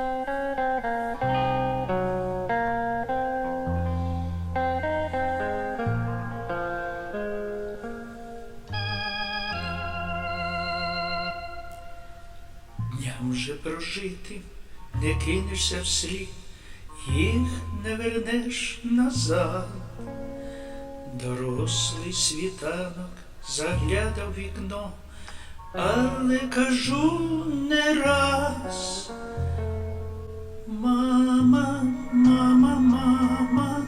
Дням вже прожити, не кинешся вслід, їх не вернеш назад. Дорослий світанок заглядав вікно, але кажу не раз. Мама, мама, мама,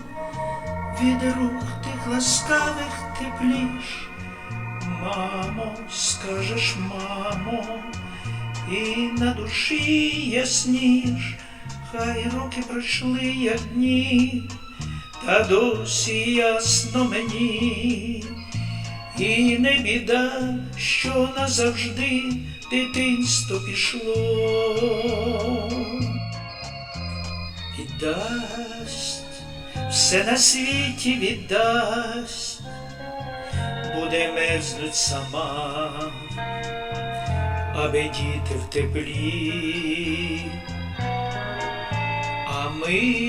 від рук тих ласкавих тепліш. Мамо, скажеш, мамо, і на душі ясніш, хай роки пройшли, як дні, та досі ясно мені, і не біда, що назавжди дитинство пішло. Віддасть, все на світі віддасть, буде мерзнуть сама, аби діти в теплі, а ми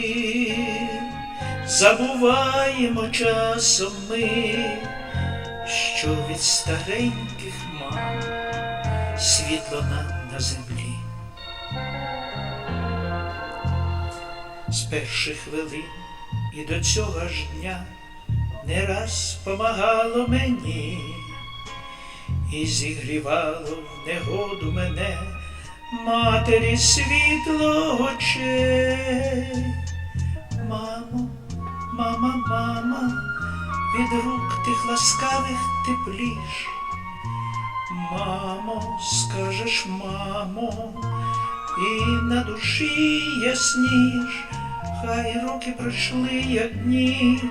забуваємо часом ми, що від стареньких мам світло нам на землі. З перших хвилин і до цього ж дня не раз помагало мені і зігрівало в негоду мене матері світло очей. Мамо, мама, мама, від рук тих ласкавих тепліш. Мамо, скажеш, мамо, і на душі ясніш, хай роки пройшли, як дні,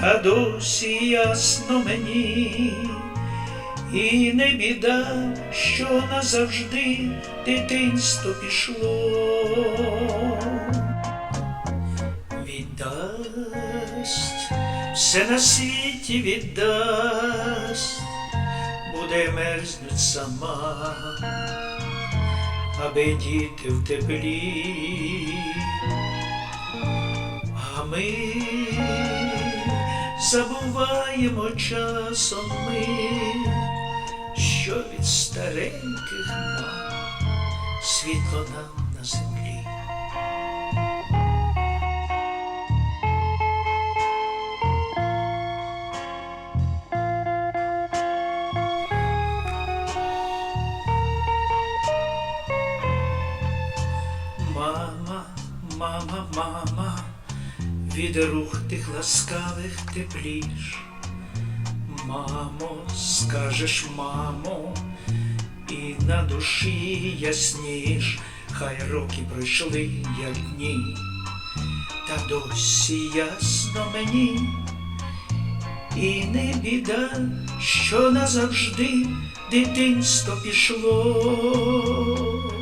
та досі ясно мені, і не біда, що назавжди дитинство пішло. Віддасть, все на світі віддасть, буде мерзнуть сама, аби діти в теплі, ми забуваємо часом ми, що від стареньких мам світло нам на землі. Мама, мама, мама, від рух тих ласкавих тепліш. Мамо, скажеш, мамо, і на душі ясніш, хай роки пройшли, як дні, та досі ясно мені, і не біда, що назавжди дитинство пішло.